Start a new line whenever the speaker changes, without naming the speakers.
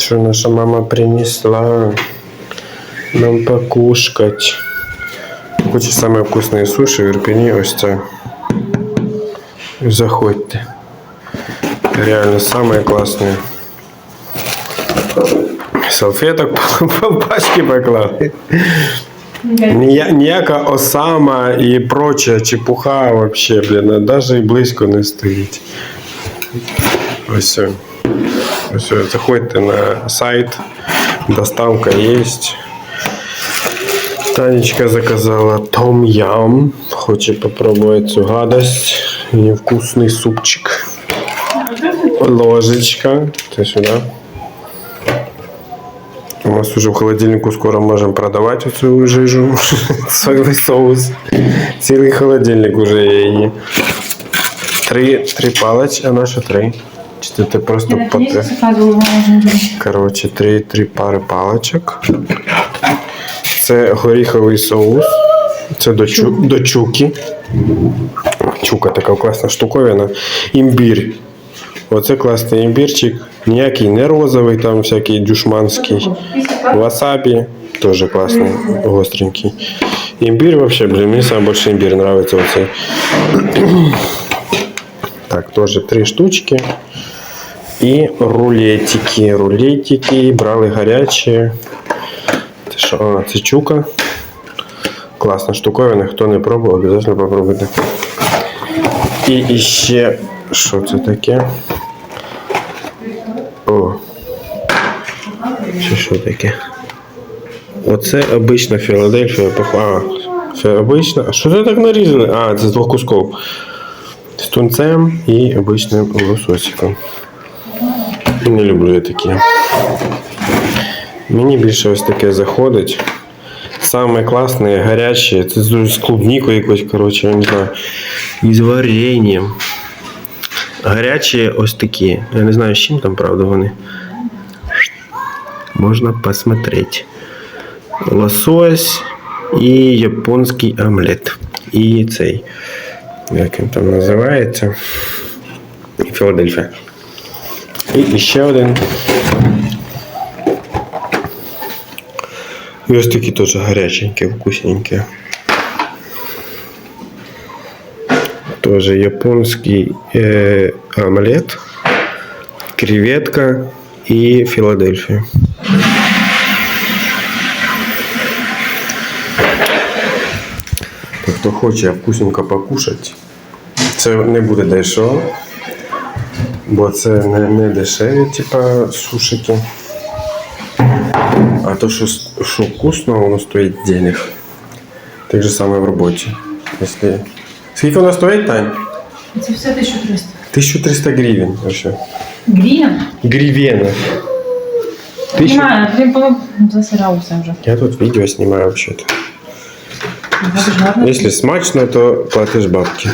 Что наша мама принесла нам покушать. Хочешь самые вкусные суши в Ирпені, ось це. Заходьте. Реально самые классные. Салфеток по пачке поклали. Нія- Ніяка осама і проча чепуха вообще, блін, навіть і близько не стоїть. Ось. Ось, все. заходьте на сайт, доставка є. Танечка заказала том ям. Хоче попробувати цю гадость. Невкусний супчик. Ложечка. Це сюди. У нас уже в холодильнику скоро можем продавать эту жижу. Соевый соус. Цілий холодильник уже її. Три, три палочки, а наша три. Чи це ти просто
можно
Коротше, три, три пари палочок. Це горіховий соус. Це до, чу, до чуки. Чука така класна штуковина. Імбір. Оце класний імбірчик. Ніякий не розовий, там всякий дюшманський. Васабі теж класний, гостренький. Імбір вообще, блин, мені саме більше імбір нравится. Так, теж три штучки. І рулетики. Рулетики брали гарячі. Це що? Це чука. Класна штуковина. Хто не пробував, обов'язково попробуйте. І ще, що це таке? О. Чи що таке? Оце обична Філадельфія. А, це обична. А що це так нарізали? А, це з двох кусків. З тунцем і обичним лососиком. Не люблю я такі. Мені більше ось таке заходить. Саме класне, гаряче, це з клубнікою якось, коротше, я не знаю. І з варенням. Гарячі ось такі. Я не знаю, з чим там, правда, вони. Можна посмотреть. Лосось і японський омлет. І цей. Як він там називається? Філадельфія. І ще один. І ось такі теж гаряченькі, вкусненькі. Тоже японский э, омлет, креветка и Филадельфия. Так, Хто хоче вкусненько покушати, це не буде дешево, бо це не, не дешеві, типа сушики. А то, що, що вкусно, воно стоїть денег. Так же саме в роботі. Якщо... Скільки воно стоїть, Тань?
Це все 1300.
1300 гривен вообще.
Гривен?
Гривена. Тысяча...
Немає, він по засирався вже.
Я тут видео снимаю вообще-то.
Дуже гарно.
Если смачно, то платишь бабки.